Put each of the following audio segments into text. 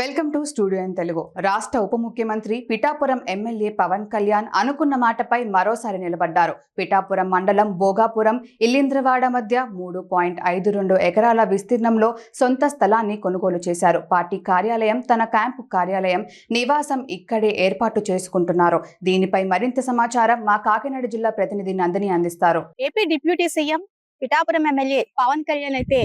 Welcome to studio in Telugu. రాష్ట్ర ఉప ముఖ్యమంత్రి పిఠాపురం ఎమ్మెల్యే పవన్ కళ్యాణ్ అనుకున్న మాటపై మరోసారి నిలబడ్డారు. పిఠాపురం మండలం భోగాపురం ఇల్లింద్రవాడ మధ్య మూడు పాయింట్ ఐదు రెండు ఎకరాల విస్తీర్ణంలో సొంత స్థలాన్ని కొనుగోలు చేశారు. పార్టీ కార్యాలయం తన క్యాంపు కార్యాలయం నివాసం ఇక్కడే ఏర్పాటు చేసుకుంటున్నారు. దీనిపై మరింత సమాచారం మా కాకినాడ జిల్లా ప్రతినిధి నందిని అందిస్తారు. AP deputy CM Pithapuram MLA Pawan Kalyan అయితే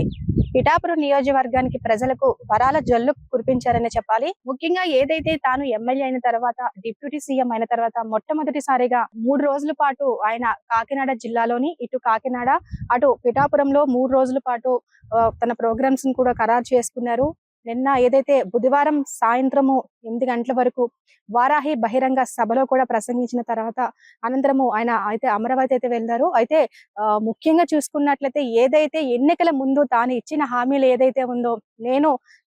పిఠాపురం నియోజకవర్గానికి ప్రజలకు వరాల జల్లు కురిపించారని చెప్పాలి. ముఖ్యంగా ఏదైతే తాను ఎమ్మెల్యే అయిన తర్వాత డిప్యూటీ సీఎం అయిన తర్వాత మొట్టమొదటిసారిగా మూడు రోజుల పాటు ఆయన కాకినాడ జిల్లాలోని ఇటు కాకినాడ అటు పిఠాపురంలో మూడు రోజుల పాటు తన ప్రోగ్రామ్స్ని కూడా ఖరారు చేసుకున్నారు. నిన్న ఏదైతే బుధవారం సాయంత్రము ఎనిమిది గంటల వరకు వారాహి బహిరంగ సభలో కూడా ప్రసంగించిన తర్వాత అనంతరము ఆయన అయితే అమరావతి అయితే వెళ్ళారు అయితే ముఖ్యంగా చూసుకున్నట్లయితే ఏదైతే ఎన్నికల ముందు తాను ఇచ్చిన హామీలు ఏదైతే ఉందో నేను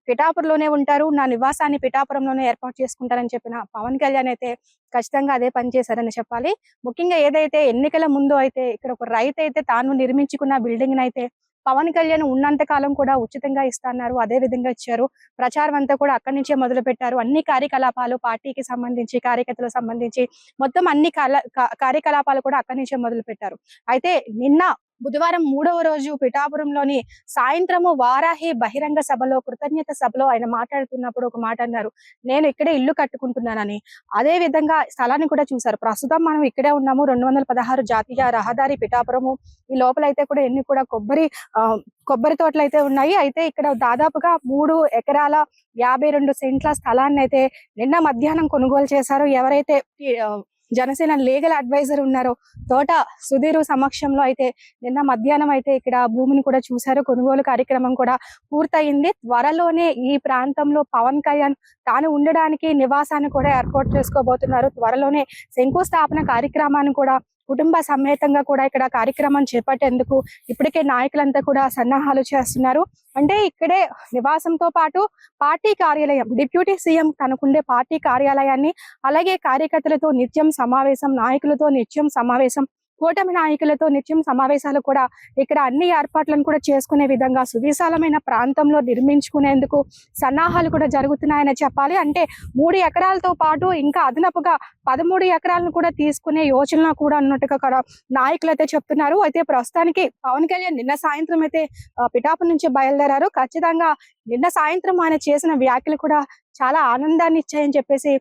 పిఠాపురంలోనే ఉంటారు నా నివాసాన్ని పిఠాపురంలోనే ఏర్పాటు చేసుకుంటారని చెప్పిన పవన్ కళ్యాణ్ అయితే ఖచ్చితంగా అదే పనిచేశారని చెప్పాలి. ముఖ్యంగా ఏదైతే ఎన్నికల ముందు అయితే ఇక్కడ ఒక రైతు అయితే తాను నిర్మించుకున్న బిల్డింగ్ అయితే పవన్ కళ్యాణ్ ఉన్నంత కాలం కూడా ఉచితంగా ఇస్తున్నారు అదే విధంగా ఇచ్చారు. ప్రచారం అంతా కూడా అక్కడి నుంచే మొదలు పెట్టారు అన్ని కార్యకలాపాలు పార్టీకి సంబంధించి కార్యకర్తలకు సంబంధించి మొత్తం అన్ని కాల- కార్యకలాపాలు కూడా అక్కడి నుంచే మొదలు పెట్టారు అయితే నిన్న బుధవారం మూడవ రోజు పిఠాపురంలోని సాయంత్రము వారాహి బహిరంగ సభలో కృతజ్ఞత సభలో ఆయన మాట్లాడుతున్నప్పుడు ఒక మాట అన్నారు. నేను ఇక్కడే ఇల్లు కట్టుకుంటున్నానని. అదే విధంగా స్థలాన్ని కూడా చూశారు. ప్రస్తుతం మనం ఇక్కడే ఉన్నాము. రెండు వందల పదహారు జాతీయ రహదారి పిఠాపురము. ఈ లోపల అయితే కూడా ఎన్ని కూడా కొబ్బరి ఆ, కొబ్బరి తోటలు అయితే ఉన్నాయి. అయితే ఇక్కడ దాదాపుగా మూడు ఎకరాల యాభై రెండు సెంట్ల స్థలాన్ని అయితే నిన్న మధ్యాహ్నం కొనుగోలు చేశారు. ఎవరైతే జనసేన లీగల్ అడ్వైజర్ ఉన్నారో తోట సుధీర్ సమక్షంలో అయితే నిన్న మధ్యాహ్నం అయితే ఇక్కడ భూమిని కూడా చూశారు. కొనుగోలు కార్యక్రమం కూడా పూర్తయింది. త్వరలోనే ఈ ప్రాంతంలో పవన్ కళ్యాణ్ తాను ఉండడానికి నివాసాన్ని కూడా ఏర్పాటు చేసుకోబోతున్నారు. త్వరలోనే శంకుస్థాపన కార్యక్రమాన్ని కూడా కుటుంబ సమేతంగా కూడా ఇక్కడ కార్యక్రమం చేపట్టేందుకు ఇప్పటికే నాయకులంతా కూడా సన్నాహాలు చేస్తున్నారు. అంటే ఇక్కడే నివాసంతో పాటు పార్టీ కార్యాలయం డిప్యూటీ సీఎం తనకుండే పార్టీ కార్యాలయాన్ని అలాగే కార్యకర్తలతో నిత్యం సమావేశం నాయకులతో నిత్యం సమావేశం కూటమి నాయకులతో నిత్యం సమావేశాలు కూడా ఇక్కడ అన్ని ఏర్పాట్లను కూడా చేసుకునే విధంగా సువిశాలమైన ప్రాంతంలో నిర్మించుకునేందుకు సన్నాహాలు కూడా జరుగుతున్నాయని చెప్పాలి. అంటే మూడు ఎకరాలతో పాటు ఇంకా అదనపుగా పదమూడు ఎకరాలను కూడా తీసుకునే యోచన కూడా ఉన్నట్టుగా నాయకులు అయితే చెప్తున్నారు. అయితే ప్రస్తుతానికి పవన్ కళ్యాణ్ నిన్న సాయంత్రం అయితే పిఠాపు నుంచి బయలుదేరారు. ఖచ్చితంగా నిన్న సాయంత్రం ఆయన చేసిన వ్యాఖ్యలు కూడా చాలా ఆనందాన్ని ఇచ్చాయని చెప్పేసి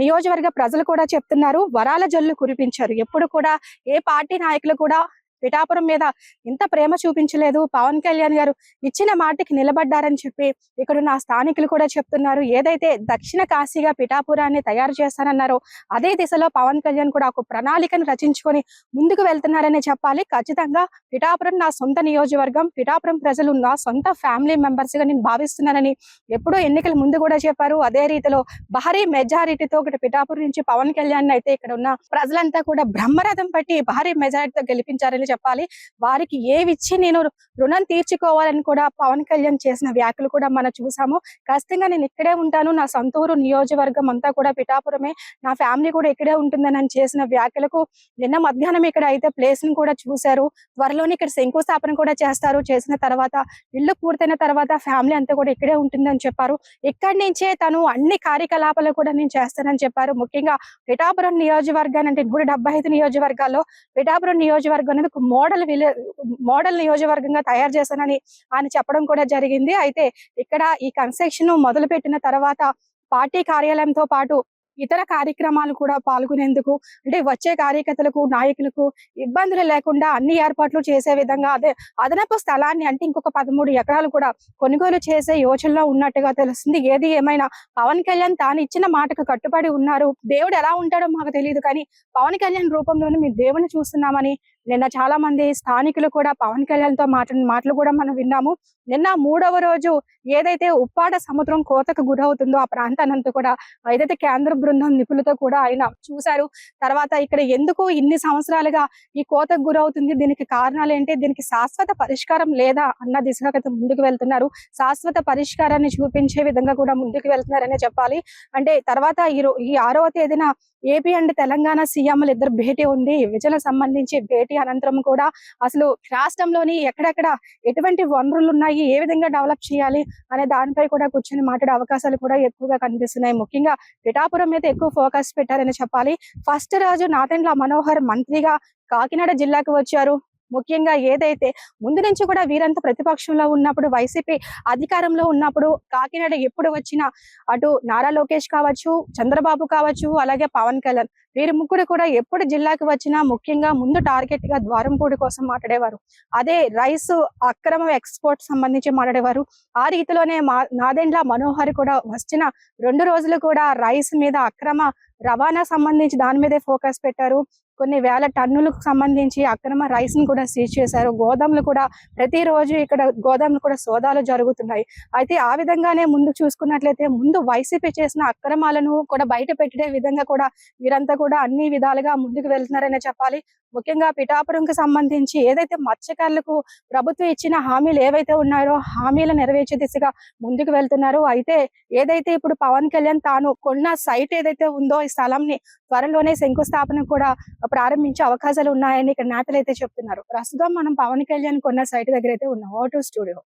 నియోజకవర్గ ప్రజలు కూడా చెప్తున్నారు వరాల జల్లు కురిపించారు. ఎప్పుడు కూడా ఏ పార్టీ నాయకులు కూడా పిఠాపురం మీద ఇంత ప్రేమ చూపించలేదు. పవన్ కళ్యాణ్ గారు ఇచ్చిన మాటకి నిలబడ్డారని చెప్పి ఇక్కడ నా స్థానికులు కూడా చెప్తున్నారు. ఏదైతే దక్షిణ కాశీగా పిఠాపురాన్ని తయారు చేస్తానన్నారో అదే దిశలో పవన్ కళ్యాణ్ కూడా ఒక ప్రణాళికను రచించుకొని ముందుకు వెళ్తున్నారని చెప్పాలి. ఖచ్చితంగా పిఠాపురం నా సొంత నియోజకవర్గం పిఠాపురం ప్రజలు నా సొంత ఫ్యామిలీ మెంబర్స్గా నేను భావిస్తున్నానని ఎప్పుడో ఎన్నికల ముందు కూడా చెప్పారు. అదే రీతిలో భారీ మెజారిటీతో ఒకటి పిఠాపురం నుంచి పవన్ కళ్యాణ్ అయితే ఇక్కడ ఉన్న ప్రజలంతా కూడా బ్రహ్మరథం పట్టి భారీ మెజారిటీతో గెలిపించారని చెప్పాలి. వారికి ఏవిచ్చి నేను రుణం తీర్చుకోవాలని కూడా పవన్ కళ్యాణ్ చేసిన వ్యాఖ్యలు కూడా మనం చూసాము. ఖచ్చితంగా నేను ఇక్కడే ఉంటాను. నా సొంత ఊరు నియోజకవర్గం అంతా కూడా పిఠాపురమే. నా ఫ్యామిలీ కూడా ఇక్కడే ఉంటుందని అని చేసిన వ్యాఖ్యలకు నిన్న మధ్యాహ్నం ఇక్కడ అయితే ప్లేస్ని కూడా చూశారు. త్వరలోనే ఇక్కడ శంకుస్థాపన కూడా చేస్తారు. చేసిన తర్వాత ఇల్లు పూర్తయిన తర్వాత ఫ్యామిలీ అంతా కూడా ఇక్కడే ఉంటుందని చెప్పారు. ఇక్కడి నుంచే తను అన్ని కార్యకలాపాలు కూడా నేను చేస్తానని చెప్పారు. ముఖ్యంగా పిఠాపురం నియోజకవర్గాన్ని అంటే నూట డెబ్బై ఐదు నియోజకవర్గాల్లో పిఠాపురం నియోజకవర్గం అనేది మోడల్ విలే మోడల్ నియోజకవర్గంగా తయారు చేశానని ఆయన చెప్పడం కూడా జరిగింది. అయితే ఇక్కడ ఈ కన్స్ట్రక్షన్ మొదలు పెట్టిన తర్వాత పార్టీ కార్యాలయంతో పాటు ఇతర కార్యక్రమాలు కూడా పాల్గొనేందుకు అంటే వచ్చే కార్యకర్తలకు నాయకులకు ఇబ్బందులు లేకుండా అన్ని ఏర్పాట్లు చేసే విధంగా అదే అదనపు స్థలాన్ని అంటే ఇంకొక పదమూడు ఎకరాలు కూడా కొనుగోలు చేసే యోచనలో ఉన్నట్టుగా తెలుస్తుంది. ఏది ఏమైనా పవన్ కళ్యాణ్ తాను ఇచ్చిన మాటకు కట్టుబడి ఉన్నారు. దేవుడు ఎలా ఉంటాడో మాకు తెలియదు కానీ పవన్ కళ్యాణ్ రూపంలోనే మేము దేవుని చూస్తున్నామని నిన్న చాలా మంది స్థానికులు కూడా పవన్ కళ్యాణ్తో మాట్లాడిన మాటలు కూడా మనం విన్నాము. నిన్న మూడవ రోజు ఏదైతే ఉప్పాడ సముద్రం కోతకు గురవుతుందో ఆ ప్రాంతానంతా కూడా ఏదైతే కేంద్ర బృందం నిపుణులతో కూడా ఆయన చూశారు. తర్వాత ఇక్కడ ఎందుకు ఇన్ని సంవత్సరాలుగా ఈ కోతకు గురవుతుంది? దీనికి కారణాలు ఏంటి? దీనికి శాశ్వత పరిష్కారం లేదా అన్న దిశగా ముందుకు వెళ్తున్నారు. శాశ్వత పరిష్కారాన్ని చూపించే విధంగా కూడా ముందుకు వెళ్తున్నారనే చెప్పాలి. అంటే తర్వాత ఈ ఈ ఆరవ తేదీన ఏపీ అండ్ తెలంగాణ సీఎంలు ఇద్దరు భేటీ ఉంది విజయలకు సంబంధించి భేటీ భేటీ అనంతరం కూడా అసలు రాష్ట్రంలోని ఎక్కడెక్కడ ఎటువంటి వనరులు ఉన్నాయి ఏ విధంగా డెవలప్ చేయాలి అనే దానిపై కూడా కూర్చొని మాట్లాడే అవకాశాలు కూడా ఎక్కువగా కనిపిస్తున్నాయి. ముఖ్యంగా పిఠాపురం మీద ఎక్కువ ఫోకస్ పెట్టారని చెప్పాలి. ఫస్ట్ రాజు నాతెండ్ల మనోహర్ మంత్రిగా కాకినాడ జిల్లాకు వచ్చారు. ముఖ్యంగా ఏదైతే ముందు నుంచి కూడా వీరంతా ప్రతిపక్షంలో ఉన్నప్పుడు వైసీపీ అధికారంలో ఉన్నప్పుడు కాకినాడ ఎప్పుడు వచ్చినా అటు నారా లోకేష్ కావచ్చు చంద్రబాబు కావచ్చు అలాగే పవన్ కళ్యాణ్ వీరి ముగ్గురు కూడా ఎప్పుడు జిల్లాకి వచ్చినా ముఖ్యంగా ముందు టార్గెట్గా ద్వారంపూడి కోసం మాట్లాడేవారు. అదే రైస్ అక్రమ ఎక్స్పోర్ట్ సంబంధించి మాట్లాడేవారు. ఆ రీతిలోనే మా నాదెండ్ల మనోహర్ కూడా వచ్చిన రెండు రోజులు కూడా రైస్ మీద అక్రమ రవాణా సంబంధించి దాని మీదే ఫోకస్ పెట్టారు. కొన్ని వేల టన్నులకు సంబంధించి అక్రమ రైస్ని కూడా సీజ్ చేశారు. గోదాములు కూడా ప్రతిరోజు ఇక్కడ గోదాములు కూడా సోదాలు జరుగుతున్నాయి. అయితే ఆ విధంగానే ముందు చూసుకున్నట్లయితే ముందు వైసీపీ చేసిన అక్రమాలను కూడా బయట పెట్టే విధంగా కూడా వీరంతా కూడా అన్ని విధాలుగా ముందుకు వెళ్తున్నారనే చెప్పాలి. ముఖ్యంగా పిఠాపురంకి సంబంధించి ఏదైతే మత్స్యకారులకు ప్రభుత్వం ఇచ్చిన హామీలు ఏవైతే ఉన్నాయో హామీలు నెరవేర్చే దిశగా ముందుకు వెళ్తున్నారు. అయితే ఏదైతే ఇప్పుడు పవన్ కళ్యాణ్ తాను కొన్న సైట్ ఏదైతే ఉందో ఈ స్థలంని త్వరలోనే శంకుస్థాపన కూడా ప్రారంభించే అవకాశాలు ఉన్నాయని ఇక్కడ నేతలు అయితే చెప్తున్నారు. ప్రస్తుతం మనం పవన్ కళ్యాణ్ కొన్న సైట్ దగ్గర అయితే ఉన్నాం. ఓటో స్టూడియో.